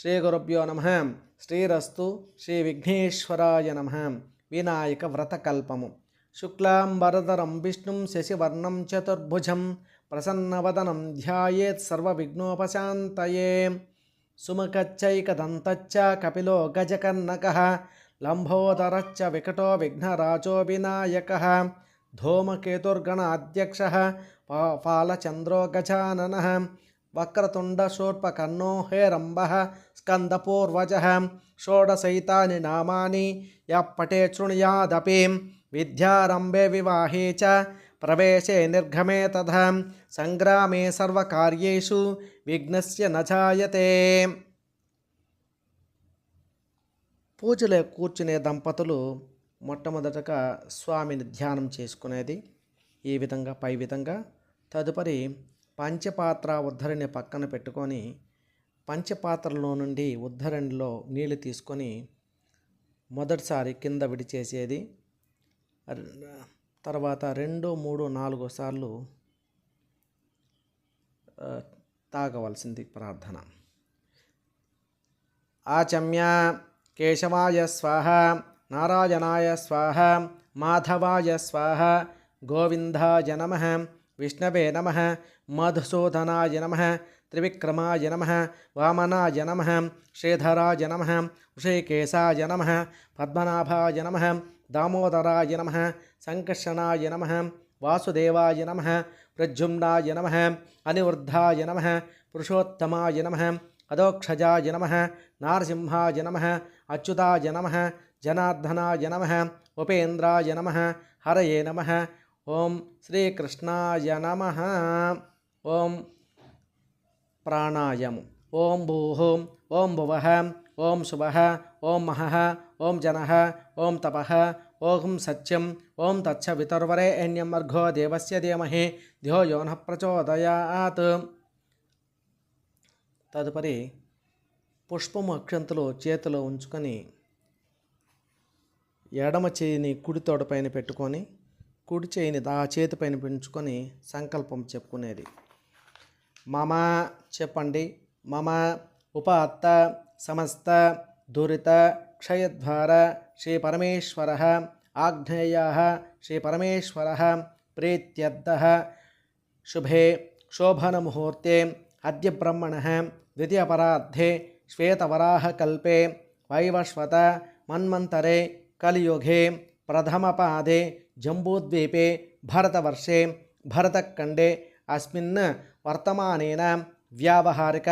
శ్రీగురుభ్యో నమ. శ్రీరస్తు శ్రీ విఘ్నేశ్వరాయ నమ. వినాయక వ్రతకల్పము. శుక్లాం వరదరం విష్ణుం శశివర్ణం చతుర్భుజం ప్రసన్నవదనం ధ్యాయేత్ సర్వవిఘ్నోపశాంతయే. సుముఖచ్చైకదంతచ్చ కపిలో గజకర్ణక. లంబోదరచ్చ వికటో విఘ్నరాజో వినాయక. ధూమకేతుర్గణ అధ్యక్ష గజానన. వక్రతుండ హే రంభ స్కందపూర్వజ షోడసైతాని నామాని యప్పటే శృణుయాదపి విద్యారంభే వివాహే చ ప్రవేశే నిర్ఘమే తథా సంగ్రామే సర్వకార్యేషు విఘ్నస్య నజాయతే పూజలే కూర్చునే దంపతులు మొట్టమొదటగా స్వామిని ధ్యానం చేసుకునేది ఈ విధంగా పై విధంగా తదుపరి పంచపాత్ర ఉద్ధరిని పక్కన పెట్టుకొని పంచపాత్రలో నుండి ఉద్ధరణిలో నీళ్ళు తీసుకొని మొదటిసారి కింద విడిచేసేది. తర్వాత రెండు మూడు నాలుగు సార్లు తాగవలసింది ప్రార్థన. ఆచమ్య కేశవాయ స్వాహ నారాయణాయ స్వాహ మాధవాయ స్వాహ గోవిందాయ నమ విష్ణవే నమ మధుసూదనాయ నమ త్రివిక్రమాయ నమ వామనాయ నమ శ్రీధరాయ నమ ఋషికేశాయ నమ పద్మనాభాయ నమ దామోదరాయ నమ సంకర్షణాయ నమ వాసుదేవాయ నమ ప్రద్యుమ్నాయ నమ అనివృద్ధాయ నమ పురుషోత్తమాయ నమ అదోక్షజాయ నమ నారసింహాయ నమ అచ్యుతాయ నమ జనార్దనాయ నమ ఉపేంద్రాయ నమ హరయే నమ ఓం శ్రీకృష్ణాయ నమ ఓం ప్రాణాయము. ఓం భూహోం ఓం భువ ఓం శుభ ఓం మహః ఓం జన ఓం తప ఓం సత్యం ఓం తచ్చ వితర్వరే ఎన్యం అర్ఘో దేవస్య ధీమహి ధ్యో యోన ప్రచోదయాత్. తదుపరి పుష్పము అక్షంతలు చేతిలో ఉంచుకొని ఎడమ చేయిని కుడి తోడపైన పెట్టుకొని కుడి చేయిని ఆ చేతిపైన పెంచుకొని సంకల్పం చెప్పుకునేది. మమ చెప్పండి. మమ ఉప అత్త సమస్త దురిత క్షయద్వార శ్రీ పరమేశ్వర ఆగ్నేయ శ్రీ పరమేశ్వర ప్రీత్యర్థ. శుభే శోభనముహూర్తే అద్య బ్రహ్మణ ద్వితీయపరార్థే శ్వేతవరాహకల్పే వైవస్వత మన్మంతరే కలియుగే ప్రథమపాదే జంబూద్వీపే భరతవర్షే భరతఖండే అస్మిన్ వర్తమానేన వ్యావహారిక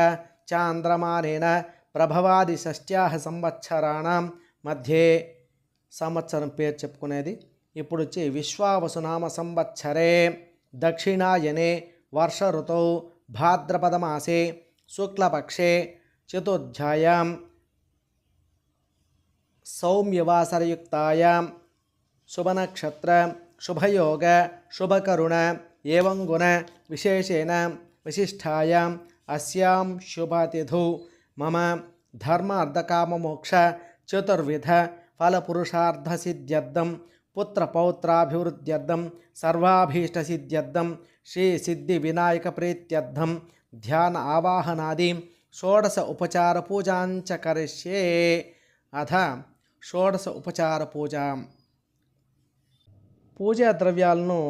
చాంద్రమానేన ప్రభవాది షష్ట్యాహ సంవత్సరాణం మధ్యే సంవత్సరం పేరు చెప్పుకునేది. ఇప్పుడు వచ్చి విశ్వావసునామ సంవత్సరే. దక్షిణాయనే వర్ష ఋతౌ భాద్రపదమాసే శుక్లపక్షే చతుర్థాయాం సౌమ్యవాసరయుక్తాయాం శుభనక్షత్ర శుభయోగ శుభకరుణ ఏవం గుణ విశేషేణ విశిష్టాయాం అస్యాం శుభతిథౌ మమ ధర్మ అర్ధకామమోక్ష చతుర్విధ ఫలపురుషార్థసిద్ధ్యర్థం పుత్రపౌత్రాభివృద్ధ్యర్థం సర్వాభీష్టసిద్ధ్యర్థం శ్రీ సిద్ధి వినాయక ప్రీత్యర్థం ధ్యాన ఆవాహనాది షోడశ ఉపచార పూజాంచ కరిష్యే అథ షోడశ ఉపచార పూజ పూజా ద్రవ్యాలను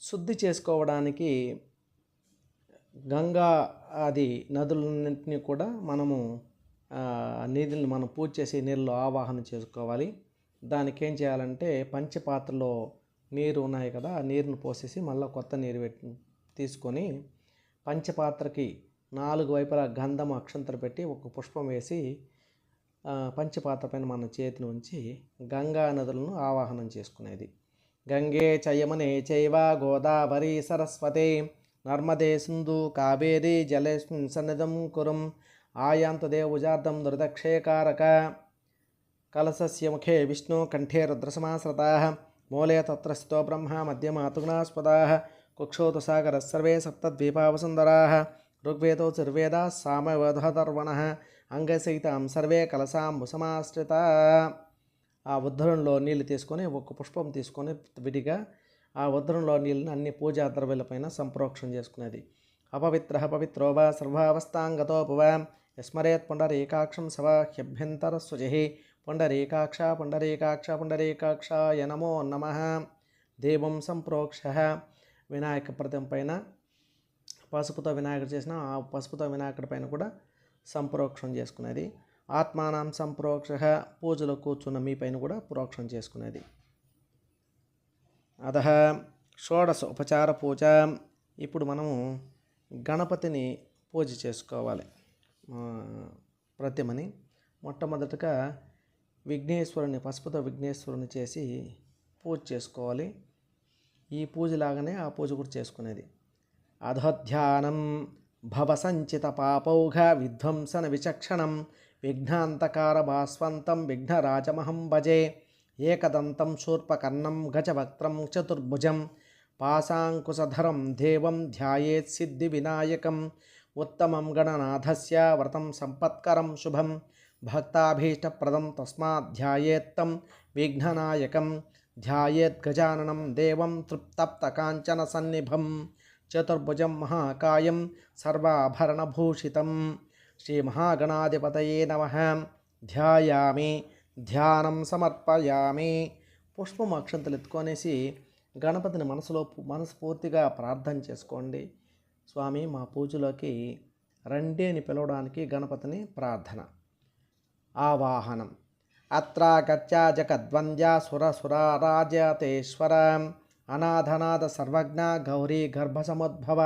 శుద్ధి చేసుకోవడానికి గంగా అది నదులన్నింటినీ కూడా మనము నీళ్ళని మనం పూజ చేసే నీళ్ళు ఆవాహన చేసుకోవాలి. దానికి ఏం చేయాలంటే పంచపాత్రలో నీరు ఉన్నాయి కదా ఆ నీరుని పోసేసి మళ్ళీ కొత్త నీరు పెట్టి తీసుకొని పంచపాత్రకి నాలుగు వైపులా గంధం అక్షంతలు పెట్టి ఒక పుష్పం వేసి పంచపాత్ర పైన మన చేతిని ఉంచి గంగా నదులను ఆవాహనం చేసుకునేది. గంగే చయమునే చైవ గోదావరి సరస్వతే. నర్మదే సింధు కావేరి జలేస్మిన్ సన్నిధం కురుం. ఆయాంతదే దేవుజార్దం దుర్దక్షయకారక. కలసస్య ముఖే విష్ణు కంఠే రుద్రసమాశ్రతా. మూలే తత్ర స్థితో బ్రహ్మ మధ్యమాతుగుణాస్పదా కుక్షోతు సాగర సర్వే సప్తద్వీపావసుందరా. ఋగ్వేదో చర్వేదా సామవధర్వణ అంగసహితాం సర్వే కలసాం భుసమాశ్రిత ఆ ఉద్ధరణలో నీళ్ళు తీసుకొని ఒక పుష్పం తీసుకొని విడిగా ఆ ఉద్ధరణలో నీళ్ళని అన్ని పూజా ద్రవ్యులపైన సంప్రోక్షణ చేసుకునేది. అపవిత్ర పవిత్రోవ వా సర్వావస్థాంగతోపువ యస్మరేత్ పుండరీకాక్షం సవాహ్యభ్యంతర శుచి పుండరీకాక్ష పుండరీకాక్ష పుండరీకాక్షాయ నమో నమ. దేవం సంప్రోక్ష. వినాయక ప్రతిమ పైన పసుపుతో వినాయకుడు చేసిన ఆ పసుపుతో వినాయకుడి పైన కూడా సంప్రోక్షం చేసుకునేది. ఆత్మానం సంప్రోక్ష పూజలో కూర్చున్న మీ పైన కూడా ప్రోక్షం చేసుకునేది. అధ షోడశ ఉపచార పూజ. ఇప్పుడు మనము గణపతిని పూజ చేసుకోవాలి. ప్రతిమని మొట్టమొదటగా విఘ్నేశ్వరుని పసుపుతో విఘ్నేశ్వరుని చేసి పూజ చేసుకోవాలి. ఈ పూజలాగానే ఆ పూజ కూడా చేసుకునేది. అధోధ్యానం భవసంచిత పాపౌఘ విధ్వంసన విచక్షణం విఘ్నాంతకార భాస్వంతం విఘ్నరాజమహం భజే ఏకదంతం శూర్పకర్ణం గజవక్త్రం చతుర్భుజం పాశాంకుశధరం దేవం ధ్యాయేత్ సిద్ధి వినాయకం ఉత్తమం గణనాథస్య వ్రతం సంపత్కరం శుభం భక్తాభీష్టప్రదం తస్మాధ్యాయేత్తం విఘ్ననాయకం ధ్యాయేత్ గజాననం దేవం తృప్తప్తకాంచన సన్నిభం చతుర్భుజం మహాకాయం సర్వాభరణభూషితం శ్రీ మహాగణాధిపతయే నమ ధ్యాయామి ధ్యానం సమర్పయామి పుష్పం అక్షంతలు ఎత్తుకొనేసి గణపతిని మనసులో మనస్ఫూర్తిగా ప్రార్థన చేసుకోండి. స్వామి మా పూజలోకి రండి అని పిలవడానికి గణపతిని ప్రార్థన. ఆవాహనం. అత్రాగత్యా జగద్వంద్య సుర అనాథనాథ సర్వజ్ఞ గౌరీ గర్భసముద్భవ.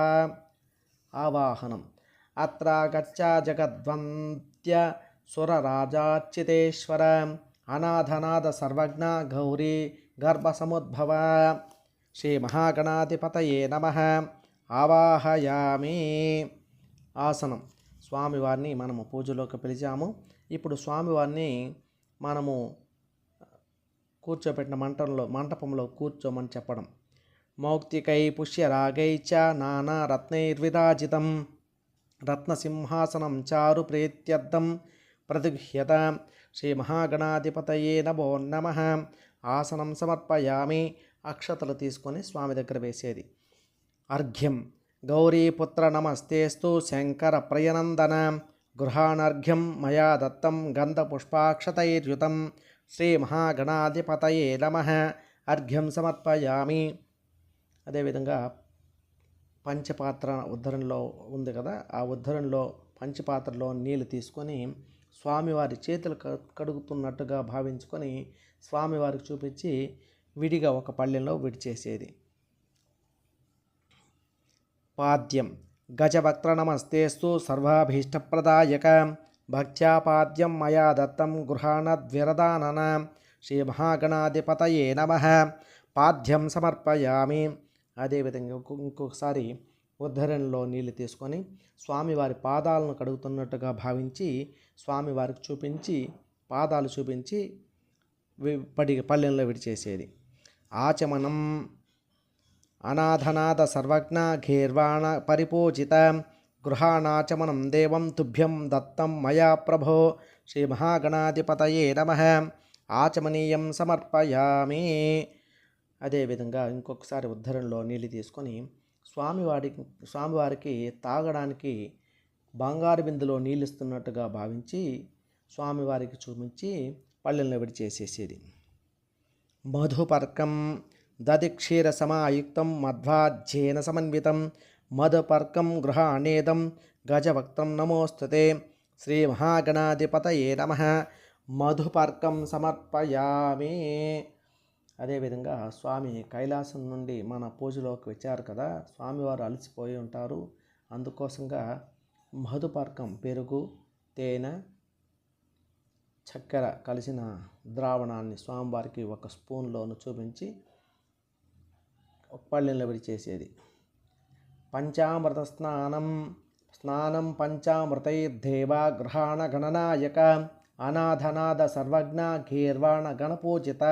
ఆవాహనం. అత్రాగత్యా జగద్వంద్య సురరాజాచ్యుతేశ్వర అనాథనాథ సర్వజ్ఞ గౌరీ గర్భసముద్భవ శ్రీ మహాగణాధిపతయే నమ ఆవాహయామి ఆసనం స్వామివారిని మనము పూజలోకి పిలిచాము. ఇప్పుడు స్వామివారిని మనము కూర్చోబెట్టిన మంటంలో మంటపంలో కూర్చోమని చెప్పడం. మౌక్తికై పుష్యరాగై చ నానా రత్నైర్విరాజితం. రత్నసింహాసనం చారు ప్రేత్యర్థం ప్రతిగృహ్యత శ్రీ మహాగణాధిపతయే నమో నమ ఆసనం సమర్పయామి అక్షతలు తీసుకొని స్వామి దగ్గర వేసేది। అర్ఘ్యం। గౌరీపుత్ర నమస్తేస్తు శంకర ప్రయనందన। గృహాణర్ఘ్యం మయా దత్తం గంధపుష్పాక్షతైర్యుతం। శ్రీ మహాగణాధిపతయే నమ। అర్ఘ్యం సమర్పయామి। అదేవిధంగా పంచపాత్ర ఉద్ధరణలో ఉంది కదా ఆ ఉద్ధరణలో పంచపాత్రలో నీళ్ళు తీసుకొని స్వామివారి చేతులు కడుగుతున్నట్టుగా భావించుకొని స్వామివారికి చూపించి విడిగా ఒక పళ్ళెంలో విడిచేసేది. పాద్యం. గజవక్త్ర నమస్తేస్తు సర్వాభీష్టప్రదాయక. భక్త్యాపాద్యం మయా దత్తం గృహాణద్విరదానన. శ్రీ మహాగణాధిపతయే నమ. పాద్యం సమర్పయామి. అదేవిధంగా ఇంకొకసారి ఉద్ధరణలో నీళ్ళు తీసుకొని స్వామివారి పాదాలను కడుగుతున్నట్టుగా భావించి స్వామివారికి చూపించి పాదాలు చూపించి వి- పడి పల్లెంలో విడిచేసేది. ఆచమనం అనాథనాథ సర్వజ్ఞ ఘేర్వాణ పరిపూజిత గృహాణాచమనం దేవం తుభ్యం దత్తం మయా ప్రభో శ్రీ మహాగణాధిపతయే నమ. ఆచమనీయం సమర్పయామి. అదేవిధంగా ఇంకొకసారి ఉద్ధరణలో నీళ్ళు తీసుకొని స్వామివారి స్వామివారికి తాగడానికి బంగారు బిందులో నీళ్ళు ఇస్తున్నట్టుగా భావించి స్వామివారికి చూపించి పళ్ళెంలో విడిచేసేసేది మధుపర్కం దదిక్షీర సమాయుక్తం మధ్వాధ్యేన సమన్వితం మధుపర్కం గృహాణేదం గజవక్తం నమోస్తుతే శ్రీ మహాగణాధిపతయే నమ. మధుపర్కం సమర్పయామి. అదేవిధంగా స్వామి కైలాసం నుండి మన పూజలోకి వచ్చారు కదా స్వామివారు అలసిపోయి ఉంటారు. అందుకోసంగా మధుపర్కం పెరుగు తేనె చక్కెర కలిసిన ద్రావణాన్ని స్వామివారికి ఒక స్పూన్లోను చూపించి ఒక పళ్ళెంలో విడిచేసేది పంచామృత స్నానం స్నానం పంచామృతైర్దేవ గ్రహాణ గణనాయక అనాథనాథ సర్వజ్ఞ గీర్వాణ గణపూజిత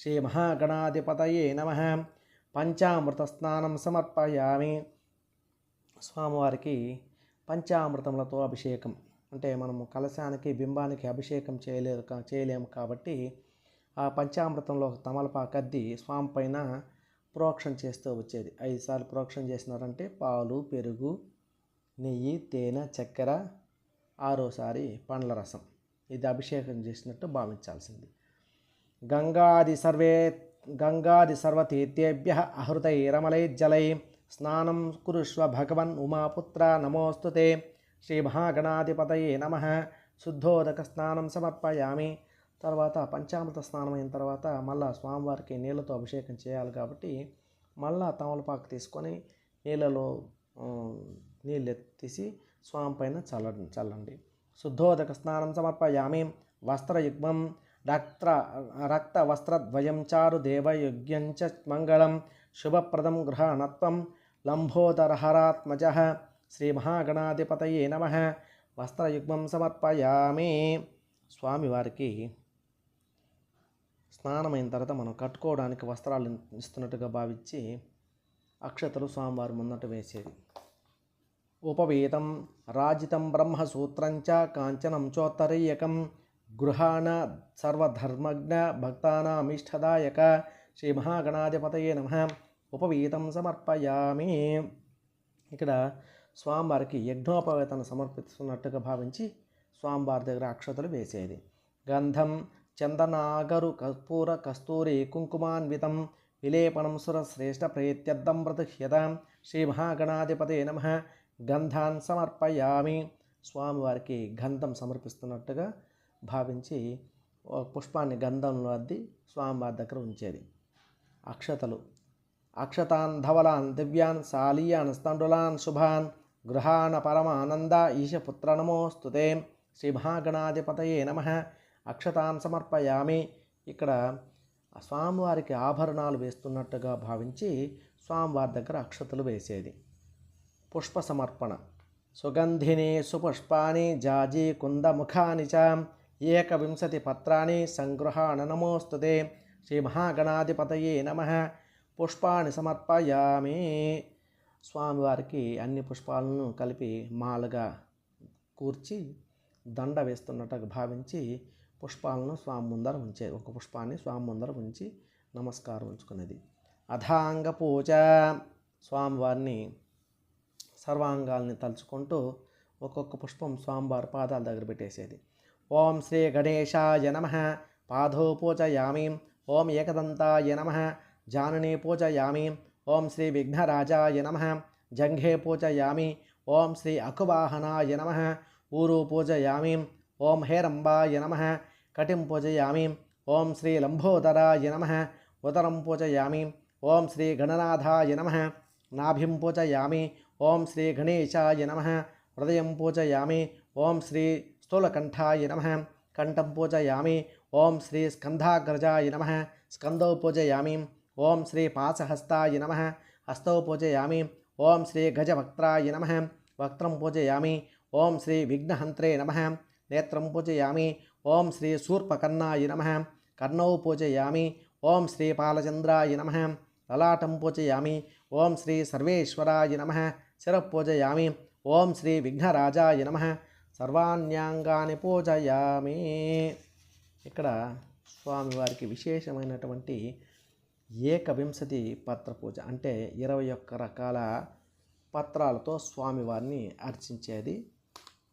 శ్రీ మహాగణాధిపతయే నమ పంచామృత స్నానం సమర్పయామి స్వామివారికి పంచామృతములతో అభిషేకం. అంటే మనము కలశానికి బింబానికి అభిషేకం చేయలేదు చేయలేము కాబట్టి ఆ పంచామృతంలో ఒక తమలపాకు అద్ది స్వామి పైన ప్రోక్షణ చేస్తూ వచ్చేది. ఐదు సార్లు ప్రోక్షణ చేసినారంటే పాలు పెరుగు నెయ్యి తేనె చక్కెర ఆరోసారి పండ్ల రసం. ఇది అభిషేకం చేసినట్టు భావించాల్సింది. గంగాది సర్వే గంగాది సర్వతీర్థేభ్య అహృతైరమలైజ్జలై. స్నానం కురుష్వ భగవన్ ఉమాపుత్ర నమోస్తుతే. శ్రీ మహాగణాధిపతయే నమ. శుద్ధోదక స్నానం సమర్పయామి. తర్వాత పంచామృత స్నానం అయిన తర్వాత మళ్ళా స్వామివారికి నీళ్ళతో అభిషేకం చేయాలి కాబట్టి మళ్ళా తమలపాకు తీసుకొని నీళ్ళలో నీళ్ళు తీసి స్వామి పైన చల్ల చల్లండి. శుద్ధోదక స్నానం సమర్పయామి. వస్త్రయుగ్మం. రక్త రక్త వస్త్రద్వయం చారు దేవయుగ్యంచ మంగళం. శుభప్రదం గృహణత్వం. లంబోదరహరాత్మజ. శ్రీ మహాగణాధిపతయే నమ. వస్త్రయుగ్మం సమర్పయామి. స్వామివారికి స్నానమైన తర్వాత మనం కట్టుకోవడానికి వస్త్రాలు ఇస్తున్నట్టుగా భావించి అక్షతలు స్వామివారి ముందట వేసేది. ఉపవేతం రాజితం బ్రహ్మసూత్రంచ కాంచనం చోత్తరీయకం. గృహాణ సర్వధర్మజ్ఞ భక్తానామిష్టదాయక శ్రీ మహాగణాధిపతయే నమ. ఉపవీతం సమర్పయామి. ఇక్కడ స్వామివారికి యజ్ఞోపవేతను సమర్పిస్తున్నట్టుగా భావించి స్వామివారి దగ్గర అక్షతలు వేసేది. గంధం చందనాగరు కర్పూర కస్తూరి కుంకుమాన్వితం విలేపనం సురశ్రేష్ఠ ప్రేత్యర్థం ప్రతిహ్యత శ్రీ మహాగణాధిపతే నమ. గంధాన్ సమర్పయామి. స్వామివారికి గంధం సమర్పిస్తున్నట్టుగా భావించి పుష్పాన్ని గంధంలో అద్ది స్వామివారి దగ్గర ఉంచేది. అక్షతలు. అక్షతాన్ ధవలాన్ దివ్యాన్ సాలీయాన్ స్తండులాన్ శుభాన్ గృహాణ పరమానంద ఈశపుత్ర నమోస్తుతే శ్రీ మహాగణాధిపతయే నమ. అక్షతాన్ సమర్పయామి. ఇక్కడ స్వామివారికి ఆభరణాలు వేస్తున్నట్టుగా భావించి స్వామివారి దగ్గర అక్షతలు వేసేది. పుష్ప సమర్పణ. సుగంధిని సుపుష్పాని జాజీ కుందముఖాని చ ఏకవింశతి పత్రాన్ని సంగృహాణ నమోస్తుతే. శ్రీ మహాగణాధిపతయే నమ. పుష్పాన్ని సమర్పయామి. స్వామివారికి అన్ని పుష్పాలను కలిపి మాలగా కూర్చి దండ వేస్తున్నట్టుగా భావించి పుష్పాలను స్వామి ముందర ఉంచే ఒక పుష్పాన్ని స్వామి ముందర ఉంచి నమస్కారం ఉంచుకునేది. అధాంగ పూజ. స్వామివారిని సర్వాంగాల్ని తలుచుకుంటూ ఒక్కొక్క పుష్పం స్వామివారి పాదాల దగ్గర పెట్టేసేది. ఓం శ్రీ గణేశాయ నమ. పాదో పూజయామి ఓం ఏకదంతాయ నమ. జానని పూజయామి. ఓం శ్రీ విఘ్నరాజాయ నమ. జంఘే పూజయామి. ఓం శ్రీ అకువాహనాయ నమ. ఊరు పూజయామి. ఓం హేరంబాయ నమ. కటిం పూజయామి. ఓం శ్రీ లంబోదరాయ నమ. ఉదరం పూజయామి. ఓం శ్రీ గణనాథాయ నమ. నాభిం పూజయామి. ఓం శ్రీ గణేశాయ నమ. హృదయం పూజయామి. ఓం శ్రీ స్థూలకంఠాయ నమ. కంఠం పూజయామి. ఓం శ్రీ స్కంధాగ్రజాయ నమ. స్కందౌ పూజయామి. ఓం శ్రీ పాసహస్తాయ నమ. హస్తౌ పూజయామి. ఓం శ్రీ గజవక్త్రాయ నమ. వక్త్రం పూజయామి. ఓం శ్రీ విఘ్నహంత్రే నమ. నేత్రం పూజయామి. ఓం శ్రీ శూర్పకర్ణాయ నమ. కర్ణౌ పూజయామి. ఓం శ్రీ పాలచంద్రాయ నమ. లలాటం పూజయామి. ఓం శ్రీ సర్వేశ్వరాయ నమ. శిరః పూజయామి. ఓం శ్రీ విఘ్నరాజాయ నమ. సర్వాణ్యాంగాన్ని పూజయామి. ఇక్కడ స్వామివారికి విశేషమైనటువంటి ఏకవింశతి పత్ర పూజ. అంటే ఇరవై ఒక్క రకాల పత్రాలతో స్వామివారిని అర్చించేది.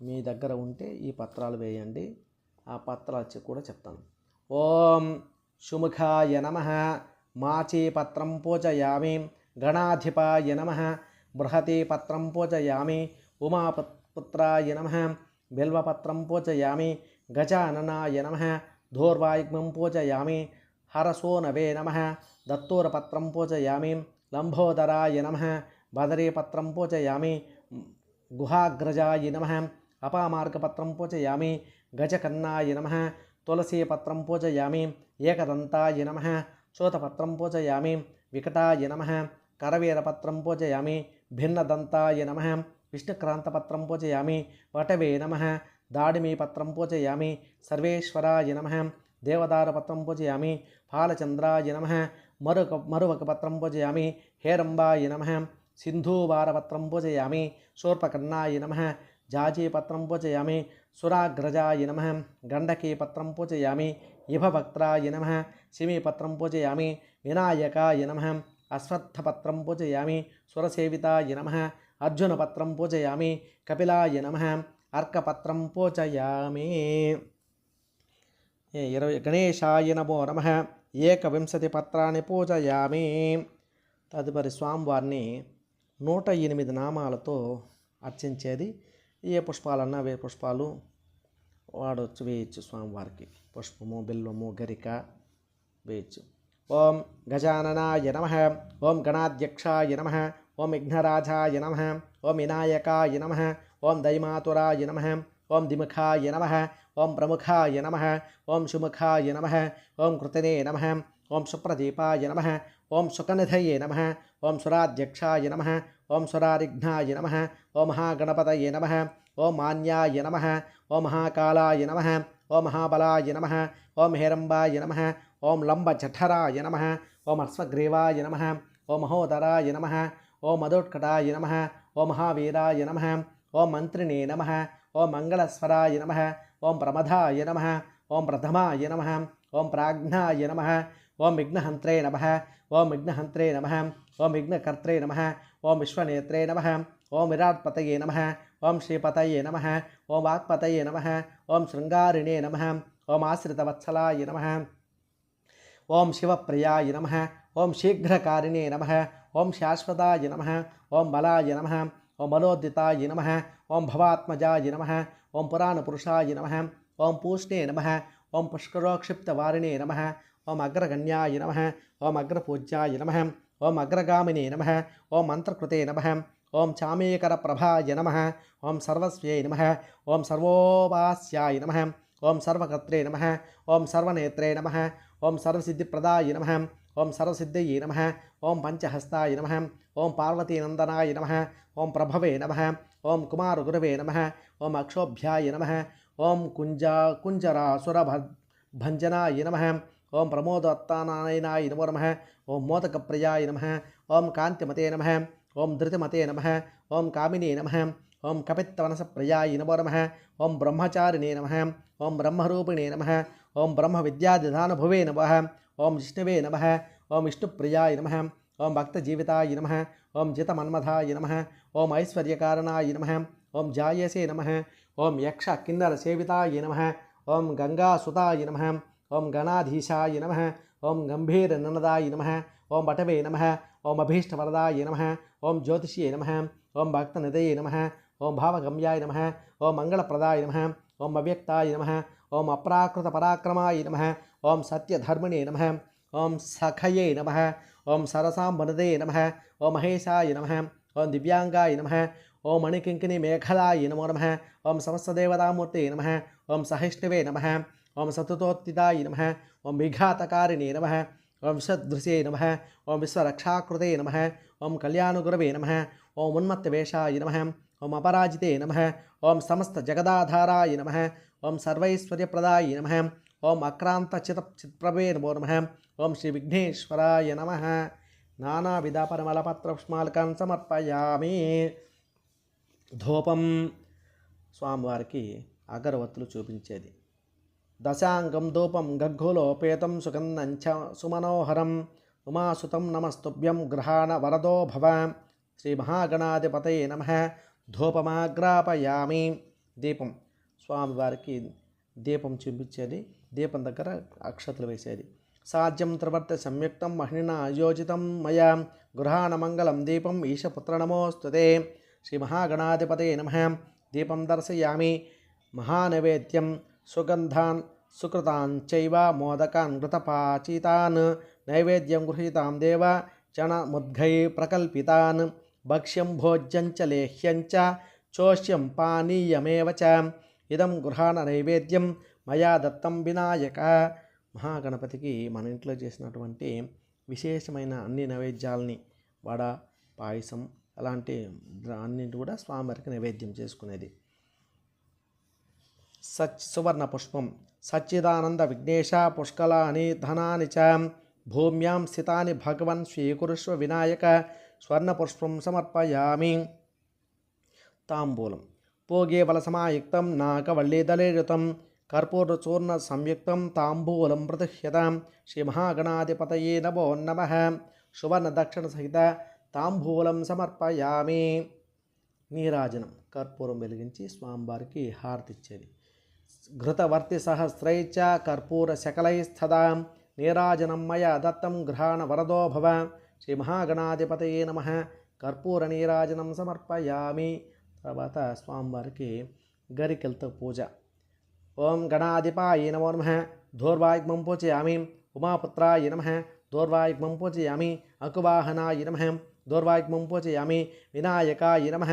మీ దగ్గర ఉంటే ఈ పత్రాలు వేయండి. ఆ పత్రాలు కూడా చెప్తాను. ఓం సుముఖాయ నమ. మాచీ పత్రం పూజయామి. గణాధిపాయ నమ. బృహతి పత్రం పూజయామి. ఉమాపుత్రాయ నమ. బిల్వపత్రం పూజయామి గజాననాయ నమ ధూర్వాయుగ్మం పూజయామి హరసోనవే నమ దత్తూరపత్రం పూజయామి లంబోదరాయ నమ బదరీపత్రం పూజయామి గుహాగ్రజాయ నమ అపామార్గపత్రం పూజయామి గజకర్ణాయ నమ తులసీపత్రం పూజయామి ఏకదంతాయ నమ శోతపత్రం పూజయామి వికటాయ నమ కరవీరపత్రం పూజయామి భిన్నదంతాయ నమ విష్ణుక్రాంతపత్రం పూజయామి వటవే నమ. దాడిమీపత్రం పూజయామి సర్వేశ్వరాయ నమ. దేవదార పత్రం పూజయామి ఫాలచంద్రాయ నమ. మరుక మరువక పత్రం పూజయామి హేరంబాయ నమ. సింధూవారపత్రం పూజయామి శూర్పకర్ణాయ నమ. జాజీపత్రం పూజయామి సురాగ్రజాయ నమ. గండకీపత్రం పూజయామి ఇభభక్త్రాయ నమ. సిమీపత్రం పూజయామి వినాయకాయ నమ. అశ్వత్థపత్రం పూజయామి సురసేవితాయ నమ. అర్జునపత్రం పూజయామి. కపిలాయ నమ. అర్కపత్రం పూజయామి. ఏ ఇరవై గణేశాయ నమో నమ. ఏకవింశతి పత్రాన్ని పూజయామి. తదుపరి స్వామివారిని నూట ఎనిమిది నామాలతో అర్చించేది ఏ పుష్పాలన్నా వే పుష్పాలు వాడవచ్చు వేయచ్చు స్వామివారికి. పుష్పము బిల్వము గరిక వేయచ్చు. ఓం గజాననాయ నమ. ఓం గణాధ్యక్షాయ నమ. ఓం విఘ్నరాజాయ నమ ఓం వినాయకాయ నమ ఓం దైమాతురాయ నమ ఓం దిముఖాయ నమ ఓం ప్రముఖాయ నమ ఓం సుముఖాయ నమ ఓం కృతనే నమ ఓం సుప్రదీపాయ నమ ఓం సుకనిధయే నమ ఓం సురాధ్యక్షాయ నమ ఓం సురారిఘ్నాయ నమ ఓ మహాగణపతయే నమ ఓం మాన్యాయ నమ ఓం మహాకాళాయ నమ ఓం మహాబలాయ నమ ఓం హేరంబాయ నమ ఓం లంబజఠరాయ నమ ఓం అశ్వగ్రీవాయ నమ ఓం మహోదరాయ నమ ఓం మధోత్కటాయ నమ ఓం మహావీరాయ నమ ఓం మంత్రిణే నమ ఓం మంగళస్వరాయ నమ ఓం ప్రమదాయ నమ ఓం ప్రథమాయ నమ ఓం ప్రాజ్ఞాయ నమ ఓం విఘ్నహంత్రే నమ ఓం విఘ్నహంత్రే నమ ఓం విఘ్నకర్త్రే నమ ఓం విశ్వనేత్రే నమ ఓం విరాట్పతయే నమ ఓం శ్రీపతయే నమ ఓం వాక్పతయే నమ ఓం శృంగారిణే నమ ఓం ఆశ్రితవత్సలాయ నమ ఓం శివప్రియాయ నమ ఓం శీఘ్రకారిణే నమ ఓం శాశ్వతాయ నమ ఓం బలాయ నమ ఓం బలోదితాయ నమ ఓం భవాత్మజాయ నమ ఓం పురాణపురుషాయ నమ ఓం పూష్ణే నమ ఓం పుష్కరోక్షిప్తవారిణే నమ ఓం అగ్రగణ్యాయ నమ ఓం అగ్రపూజ్యాయ నమ ఓం అగ్రగామినే నమ ఓం మంత్రకృతే నమ ఓం చామేకరప్రభాయ నమ ఓం సర్వస్వై నమ ఓం సర్వోపాస్యాయ నమ ఓం సర్వకర్త్రే నమ ఓం సర్వనేత్రే నమ ఓం సర్వసిద్ధిప్రదాయ నమ ఓం సర్వసిద్ధయే నమ ఓం పంచహస్తాయ నమ ఓం పార్వతీనందనాయ నమ ఓం ప్రభవే నమ ఓం కుమారగురవే నమ ఓం అక్షోభ్యాయ నమ ఓం కుంజ కుంజరాసుర భంజనాయ నమ ఓం ప్రమోదత్తానాయనాయ నమో నమ ఓం మోదకప్రియాయ నమ ఓం కాంతిమతే నమ ఓం ధృతిమతే నమ ఓం కామినే నమ ఓం కపిత్తవనసప్రియాయ నమో నమ ఓం బ్రహ్మచారిణే నమ ఓం బ్రహ్మరూపిణే నమ ఓం బ్రహ్మ విద్యాదిధానభువే నమ ఓం విష్ణువే నమ ఓం విష్ణుప్రియాయ నమ ఓం భక్తజీవితాయ నమ ఓం జితమన్మథాయ నమ ఓం ఐశ్వర్యకారణాయ నమ ఓం జాయసే నమ ఓం యక్ష కిన్నర సేవితాయ నమ ఓం గంగాసుతాయ నమ ఓం గణాధీశాయ నమ ఓం గంభీరననదాయ నమ ఓం బటవే నమ ఓం అభీష్టవరదాయ నమ ఓం జ్యోతిష్యే నమ ఓం భక్తనిదయే నమ ఓం భావగమ్యాయ నమ ఓం మంగళప్రదాయ నమ ఓం అవ్యక్తాయ నమ ఓం అప్రాకృత పరాక్రమాయ నమ ఓం సత్యధర్మిణే నమ ఓం సఖయే నమ ఓం సరసాంబనదే నమ ఓం మహేశాయ నమ ఓం దివ్యాంగాయ నమ ఓం మణికింకిని మేఘలాయ నమో నమ ఓం సమస్తదేవతామూర్తే నమ ఓం సహిష్ణువే నమ ఓం సతుతోత్తిదాయ నమ ఓం విఘాతకారిణే నమ ఓం విశ్వదృశే నమ ఓం విశ్వరక్షాకృతే నమ ఓం కళ్యాణగురవే నమ ఓం ఉన్మత్తవేషాయ నమ ఓం అపరాజితే నమ ఓం సమస్త జగదాధారాయ నమ ఓం సర్వైశ్వర్యప్రదాయ నమ ఓం అక్రాంత చిత చిత్ప్రభే నమో నమ ఓం శ్రీ విఘ్నేశ్వరాయ నమ. నానావిధ పరిమళపత్రపుష్మాలకాన్ సమర్పయామి. ధూపం. స్వామివారికి అగరవత్తులు చూపించేది. దశాంగం ధూపం గగ్గోలోపేతం సుగంధంచ సుమనోహరం. ఉమాసుతం నమస్తుభ్యం గ్రహాణ వరదో భవ. శ్రీ మహాగణాధిపతయే నమ. ధూపమాగ్రాపయామి. దీపం. స్వామివారికి దీపం చూపించేది. దీపం దగ్గర అక్షతలు వేసేది. సాధ్యం త్రవర్త సంయుక్తం మహిళ ఆయోజితం మయా గృహాణమంగళం దీపం ఈశపుత్ర నమోస్తుతే శ్రీ మహాగణాధిపతే నమ. దీపం దర్శయామి. మహానైవేద్యం. సుగంధాన్ సుకృతాంచైవ మోదకాన్ ఘృతపాచితాన్. నైవేద్యం గృహీతాం దేవ చణముద్ఘై ప్రకల్పితాన్. భక్ష్యం భోజ్యం చ లేహ్యం చ చోష్యం పానీయమేవ చ. ఇదం గృహాణ నైవేద్యం. మయా దత్తం వినాయక. మహాగణపతికి మన ఇంట్లో చేసినటువంటి విశేషమైన అన్ని నైవేద్యాలని వడ పాయసం అలాంటి అన్నింటి కూడా స్వామివారికి నైవేద్యం చేసుకునేది. సచ్ సువర్ణ పుష్పం. సచ్చిదానంద విఘ్నేశ పుష్కలాని ధనాని చ భూమ్యాం స్థితాని భగవన్ స్వీకురుష్వ వినాయక స్వర్ణ పుష్పం సమర్పయామి. తాంబూలం. పోగే వలసమాయుక్తం నాకవల్లీదలేయుతం కర్పూరచూర్ణ సంయుక్తం తాంబూలం ప్రతిహ్యతాం. శ్రీమహాగణాధిపతయే నమో నమ. సువర్ణ దక్షిణ సహిత తాంబూలం సమర్పయామి. నీరాజనం. కర్పూరం వెలిగించి స్వామివారికి హారతిచ్చేది. ఘృతవర్తి సహస్రైచ కర్పూర శకలైస్తదా. నీరాజనం మయ దత్తం గృహాణ వరదో భవ. శ్రీ మహాగణాధిపతయే నమ. కర్పూర నీరాజనం సమర్పయామి. తర్వాత స్వామివారికి గరికెలతో పూజ. ఓం గణాధిపాయ నమో నమ ధోర్వాయుగ్మం పూజయామి ఉమాపుత్రాయ నమ దోర్వాయుగ్మం పూజయామి అకువాహనాయ నమ దోర్వాయుగ్మం పూజయామి వినాయకాయ నమ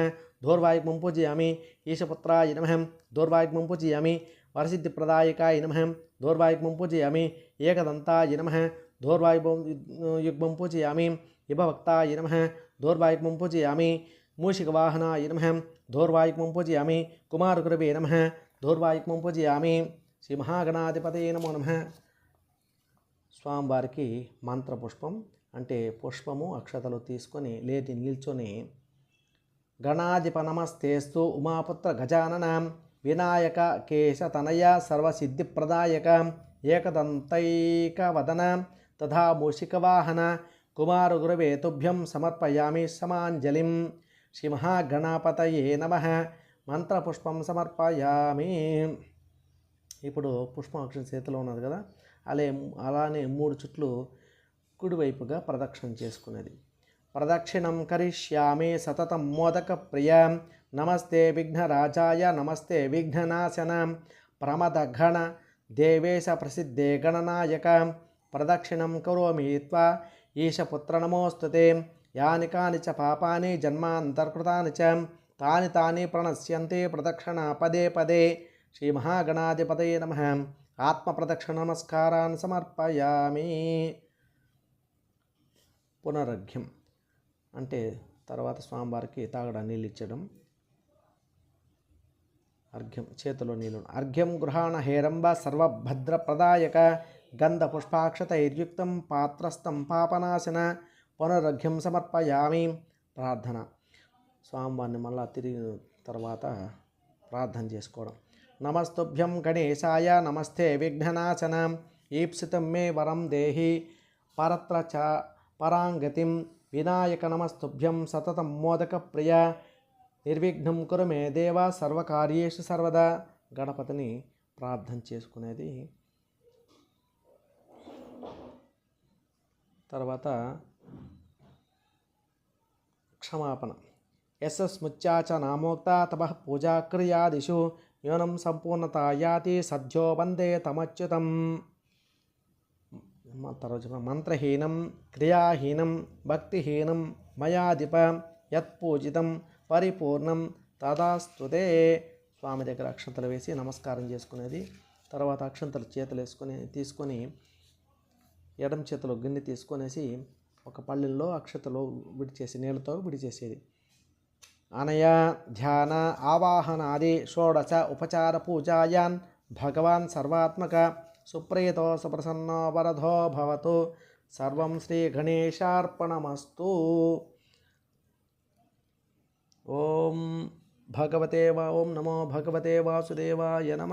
దోర్వాయుగ్మం పూజయామి ఈశపుత్రాయ నమ దోర్వాయుగ్మం పూజయామి వరసిద్ధిప్రదాయకాయ నమ దోర్వాయుగ్మం పూజయామి ఏకదంతాయ నమ దోర్వాయుగ్మం యుగ్మం పూజయామి ఇభవక్తాయ నమ దోర్వాయుగ్మం పూజయామి మూషికవాహనాయ నమ దోర్వాయుగ్మం పూజయామి కుమారగురవే నమ దూర్వాయుక్మం పూజయామి. శ్రీ మహాగణాధిపతయ నమో నమ. స్వామివారికి మంత్రపుష్పం అంటే పుష్పము అక్షతలు తీసుకొని లేచి నిల్చొని గణాధిప నమస్తేస్తు ఉమాపుత్ర గజానన వినాయక కేశ తనయ సర్వసిద్ధిప్రదాయక ఏకదంతైకవదన తథా మూషికవాహన కుమార గురవే తుభ్యం సమర్పయామి సమాంజలిం. శ్రీ మహాగణాపతయే నమ. మంత్రపుష్పం సమర్పయామి. ఇప్పుడు పుష్పం అక్షరం చేతిలో ఉన్నది కదా అలే అలానే మూడు చుట్లు కుడివైపుగా ప్రదక్షిణం చేసుకునేది. ప్రదక్షిణం కరిష్యామి సతతం మోదక ప్రియ. నమస్తే విఘ్నరాజాయ నమస్తే విఘ్ననాశన. ప్రమదఘన దేవేశ ప్రసిద్ధే గణనాయక. ప్రదక్షిణం కరోమి త్వా. ఈశపుత్ర నమోస్తుతే. యాని కాని చ పాపాని జన్మాంతర్కృతాని చ. తాని తాని ప్రణశ్యంతే ప్రదక్షిణ పదే పదే. శ్రీ మహాగణాధిపతయే నమ. ఆత్మ ప్రదక్షిణ నమస్కారాన్ని సమర్పయామి. పునరర్ఘ్యం. అంటే తర్వాత స్వామివారికి తాగడా నీళ్ళు ఇచ్చడం అర్ఘ్యం చేతిలో నీళ్ళు. అర్ఘ్యం గృహాణ హేరంబ సర్వభద్రప్రదాయక. గంధ పుష్పాక్షతైర్యుక్తం పాత్రస్థం పాపనాశన. పునరర్ఘ్యం సమర్పయామి. ప్రార్థన. స్వామివారిని మళ్ళా తిరిగి తర్వాత ప్రార్థన చేసుకోవడం. నమస్తుభ్యం గణేశాయ నమస్తే విఘ్ననాశనం ఈప్సితం మే వరం దేహి పరత్ర చ పరాంగతిం వినాయక నమస్తుభ్యం సతతం మోదక ప్రియ నిర్విఘ్నం కురు మే దేవ సర్వకార్యేషు సర్వదా గణపతిని ప్రార్థన చేసుకునేది. తర్వాత క్షమాపణ. యస్స్ముత్యా చ నామోక్త తపః పూజాక్రియాదిషు న్యూనం సంపూర్ణత యాతి సద్యో వందే తమచ్యుతం. తర్వాత మంత్రహీనం క్రియాహీనం భక్తిహీనం మయాధిప యత్పూజితం పరిపూర్ణం తదాస్తుతే. స్వామి దగ్గర అక్షంతలు వేసి నమస్కారం చేసుకునేది. తర్వాత అక్షంతలు చేతులు వేసుకొని తీసుకొని ఎడం చేతిలో గిన్నె తీసుకొనేసి ఒక పళ్ళెల్లో అక్షతలో విడిచేసి నీళ్ళతో విడిచేసేది. అనయ ధ్యాన ఆవాహనాది షోడశ ఉపచార పూజాయాన్ భగవాన్ సర్వాత్మక సుప్రీతో సుప్రసన్నో వరధో భవతు సర్వం శ్రీ గణేశార్పణమస్తు ఓం భగవతే వా ఓం నమో భగవతే వాసుదేవాయ నమ